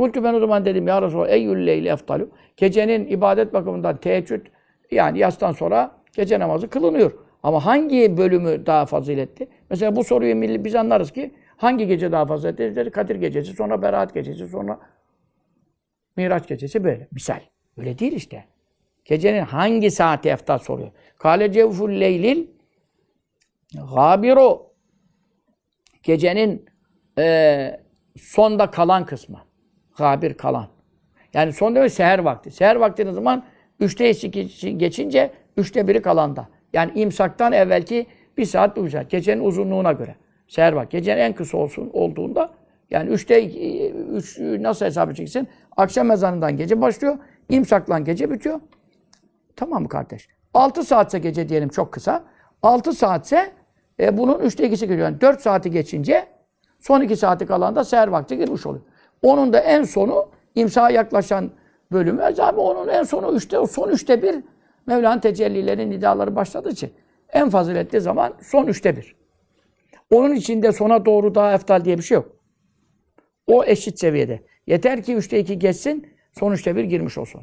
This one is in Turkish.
Kultu ben o zaman dedim ya Resulallah eyyül leyli eftalu. Gecenin ibadet bakımından teheccüd yani yastan sonra gece namazı kılınıyor. Ama hangi bölümü daha faziletli? Mesela bu soruyu milli biz anlarız ki hangi gece daha faziletli? Dedi, Kadir gecesi, sonra Berat gecesi, sonra Miraç gecesi böyle. Misal. Öyle değil işte. Gecenin hangi saati eftal soruyor. Kale cevful leylil gabiro gecenin eee sonda kalan kısmı. Gabir kalan. Yani son demek seher vakti. Seher vaktinin zaman üçte ikisi geçince üçte biri kalanda. Yani imsaktan evvelki bir saat bir saat. Gecenin uzunluğuna göre. Seher vakti. Gecenin en kısa olsun olduğunda yani üçte iki- üç nasıl hesap edeceksin? Akşam ezanından gece başlıyor. İmsaklan gece bitiyor. Tamam mı kardeş? 6 saatse gece diyelim çok kısa. 6 saatse e, bunun üçte ikisi geliyor. Yani 4 saati geçince son 2 saati kalan da seher vakti girmiş oluyor. Onun da en sonu imsaha yaklaşan bölümü. e, Zaten onun en sonu üçte, son üçte bir Mevla'nın tecellileri, nidaları başladığı için en faziletli zaman son üçte bir. Onun içinde sona doğru daha eftal diye bir şey yok. O eşit seviyede. Yeter ki üçte iki geçsin, son üçte bir girmiş olsun.